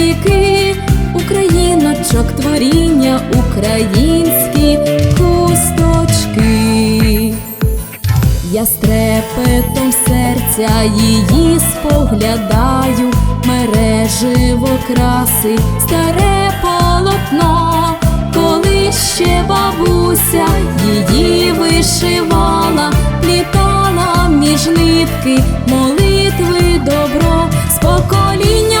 віки, Україночок творіння, українські хусточки. Я з трепетом серця її споглядаю, мереживо краси, старе полотно, коли ще бабуся її вишивала, плітала між нитки, молитви добро, з покоління